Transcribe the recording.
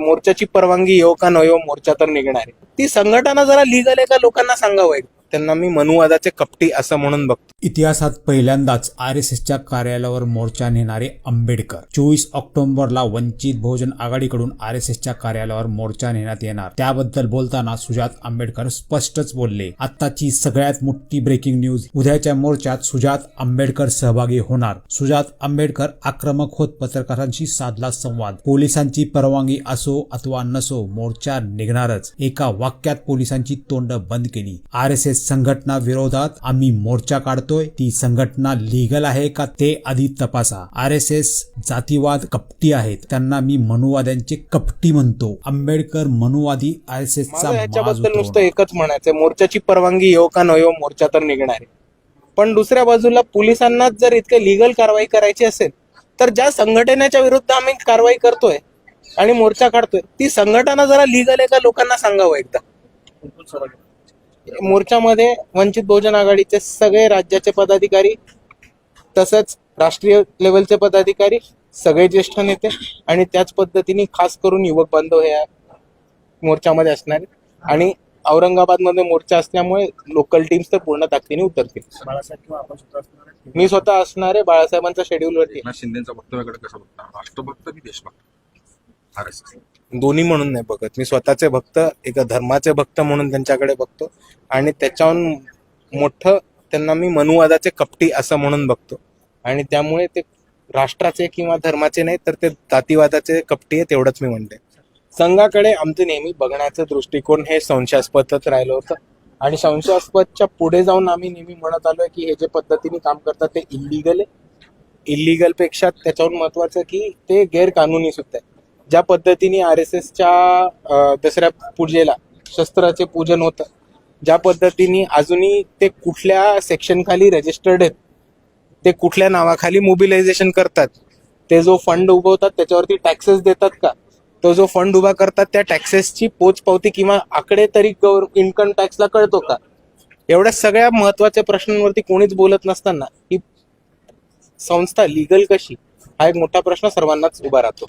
मोर्चाची परवानगी येऊ का न येऊ मोर्चा तर निघणार आहे ती संघटना जरा लिगल आहे का लोकांना सांगावं एक. त्यांना मी मनुवादाचे कपटी असं म्हणून बघतो. इतिहासात पहिल्यांदाच आर एस एसच्या कार्यालयावर मोर्चा नेणारे आंबेडकर चोवीस ऑक्टोबरला वंचित बहुजन आघाडीकडून आर एस एसच्या कार्यालयावर मोर्चा नेण्यात येणार. त्याबद्दल बोलताना सुजात आंबेडकर स्पष्टच बोलले. आताची सगळ्यात मोठी ब्रेकिंग न्यूज उद्याच्या मोर्चात सुजात आंबेडकर सहभागी होणार. सुजात आंबेडकर आक्रमक होत पत्रकारांशी साधला संवाद. पोलिसांची परवानगी असो अथवा नसो मोर्चा निघणारच. एका वाक्यात पोलिसांची तोंड बंद केली. आर एस एस संघटना विरोधात आम्ही मोर्चा काढतोय. ती संघटना लिगल आहे का ते आधी तपासा. आर एस एस जातीवाद कपटी आहेत. त्यांना मी मनुवाद्यांचे कपटी म्हणतो. आंबेडकर मनुवादी आर एस माज ह्याच्याबद्दल नुसतं. एकच म्हणायचंय. मोर्चाची परवानगी येऊ का न येऊ मोर्चा तर निघणार आहे. पण दुसऱ्या बाजूला पोलिसांनाच जर इतके लिगल कारवाई करायची असेल तर ज्या संघटनेच्या विरुद्ध आम्ही कारवाई करतोय आणि मोर्चा काढतोय ती संघटना जरा लिगल आहे का लोकांना सांगावं एकदा? मोर्चामध्ये वंचित बहुजन आघाडीचे सगळे राज्याचे पदाधिकारी तसंच राष्ट्रीय लेवलचे पदाधिकारी सगळे ज्येष्ठ नेते आणि त्याच पद्धतीने खास करून युवक बांधव हे मोर्चामध्ये असणार. आणि औरंगाबादमध्ये मोर्चा असल्यामुळे लोकल टीम्स तर पूर्ण ताकदीने उतरतील बाळासाहेब किंवा आपण सुद्धा असणार आहे. मी स्वतः असणार आहे बाळासाहेबांच्या शेड्यूलवरती एकनाथ शिंदेच्या वक्तव्याकडे कसं बघता राष्ट्रभक्त की देशभक्त आर एस एस दोन्ही म्हणून नाही बघत. मी स्वतःचे भक्त एका धर्माचे भक्त म्हणून त्यांच्याकडे बघतो. आणि त्याच्याहून मोठं त्यांना मी मनुवादाचे कपटी असं म्हणून बघतो. आणि त्यामुळे ते राष्ट्राचे किंवा धर्माचे नाही तर ते जातीवादाचे कपटी आहे तेवढंच मी म्हणते. संघाकडे आमचं नेहमी बघण्याचं दृष्टिकोन हे संशयास्पदच राहिलं होतं. आणि संशयास्पदच्या पुढे जाऊन आम्ही नेहमी म्हणत आलोय की हे जे पद्धतीने काम करतात ते इलिगल आहे. इलिगलपेक्षा त्याच्याहून महत्वाचं की ते गैरकानुनी सुद्धा आहे. ज्या पद्धतीने आर एस एसच्या दसऱ्या पूजेला शस्त्राचे पूजन होतं ज्या पद्धतीने अजूनही ते कुठल्या सेक्शन खाली रजिस्टर्ड आहेत ते कुठल्या नावाखाली मोबिलायझेशन करतात ते जो फंड उभवतात त्याच्यावरती टॅक्सेस देतात का? तो जो फंड उभा करतात त्या टॅक्सेसची पोचपावती किंवा आकडे तरी इन्कम टॅक्सला कळतो का? एवढ्या सगळ्या महत्त्वाच्या प्रश्नांवरती कोणीच बोलत नसताना ही संस्था लिगल कशी? हा एक मोठा प्रश्न सर्वांनाच उभा राहतो.